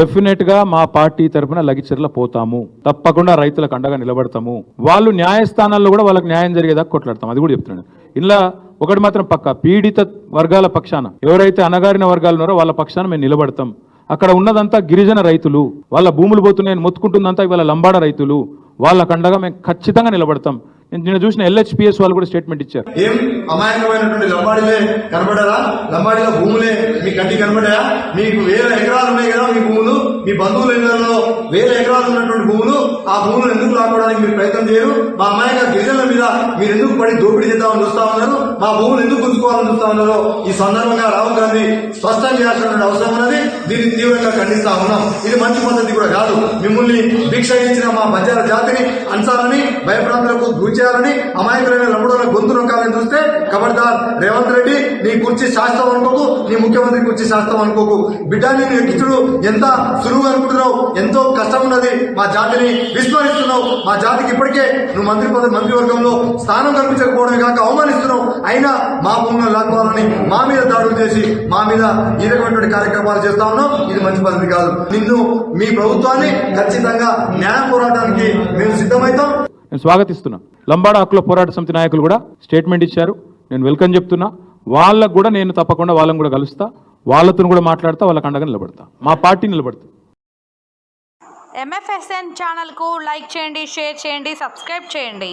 డెఫినెట్గా మా పార్టీ తరఫున లగిచెర్ల పోతాము. తప్పకుండా రైతులకు అండగా నిలబడతాము. వాళ్ళు న్యాయస్థానాల్లో కూడా వాళ్ళకి న్యాయం జరిగేదాకా కొట్లాడతాం. అది కూడా చెప్తున్నాను ఇలా ఒకటి మాత్రం పక్క పీడిత వర్గాల పక్షాన. ఎవరైతే అణగారిన వర్గాలు ఉన్నారో వాళ్ళ పక్షాన మేము నిలబడతాం. అక్కడ ఉన్నదంతా గిరిజన రైతులు. వాళ్ళ భూములు పోతున్నాయని మొత్తుకుంటుందంతా ఇవాళ లంబాడ రైతులు. వాళ్ళ అండగా మేము ఖచ్చితంగా నిలబడతాం. నేను నిన్న చూసిన ఎల్హెచ్పిఎస్ వాళ్ళు కూడా స్టేట్మెంట్ ఇచ్చారు. ఏం అమాయకమైనటువంటి లంబాడిలే కనబడరా? లంబాడిలో భూములే మీ కంటి కనబడాయా మీకు వేల ఎకరాలు ఉన్నాయి కదా మీ భూములు మీ బంధువుల ఇళ్ళలో వేల ఎకరాలు ఉన్నటువంటి భూములు ఆ భూములు ఎందుకు లాక్కోవడానికి మీరు ప్రయత్నం చేయరు? మా అమాయక గిరిజనుల మీద మీరు ఎందుకు పడి దోపిడీ చేద్దామని చూస్తా ఉన్నారు? మా భూములు ఎందుకు గుంజుకోవాలని చూస్తా ఉన్నారో ఈ సందర్భంగా రాహుల్ గాంధీ స్పష్టం చేయాల్సిన అవసరం ఉన్నది. దీన్ని తీవ్రంగా ఖండిస్తా ఉన్నాం. ఇది మంచి పద్ధతి కూడా కాదు. మిమ్మల్ని భిక్ష ఇచ్చిన మా మధ్యాహ్న జాతిని అంచాలని భయప్రాంతాలకు గురి చేయాలని అమాయకులైన లంబడోల గొంతు నొక్కాలని చూస్తే కబడ్దార్ రేవంత్ రెడ్డి నీ కుర్చీ శాస్త్రం అనుకోకు నీ ముఖ్యమంత్రి కుర్చీ శాస్త్రం అనుకోకు. బిడ్డ నేను ఎక్కించుడు. ఎంత సులువు అనుకుంటున్నావు? ఎంతో కష్టం ఉన్నది. మా జాతిని విస్మరిస్తున్నావు. మా జాతికి ఇప్పటికే నువ్వు మంత్రి పదవి మంత్రివర్గంలో స్థానం కల్పించకపోవడమే కాక అవమానిస్తున్నావు. అయినా మా భూములను లాక్కోవాలని మా మీద దాడులు చేసి మా మీద ఈ రకమైనటువంటి కార్యక్రమాలు చేస్తా ఉన్నాం. ఇది మంచి పద్ధతి కాదు. నిన్ను మీ ప్రభుత్వాన్ని ఖచ్చితంగా న్యాయ పోరాటానికి మేము సిద్ధమవుతాం నేను స్వాగతిస్తున్నా. లంబాడ హక్కుల పోరాట సమితి నాయకులు కూడా స్టేట్మెంట్ ఇచ్చారు. నేను వెల్కమ్ చెప్తున్నా. వాళ్ళకు కూడా నేను తప్పకుండా వాళ్ళని కూడా కలుస్తా. వాళ్ళతో కూడా మాట్లాడతా వాళ్ళకి అండగా నిలబడతా. మా పార్టీ నిలబడతా ఎంఎఫ్ఎస్ఎన్ ఛానల్కు లైక్ చేయండి షేర్ చేయండి సబ్స్క్రైబ్ చేయండి.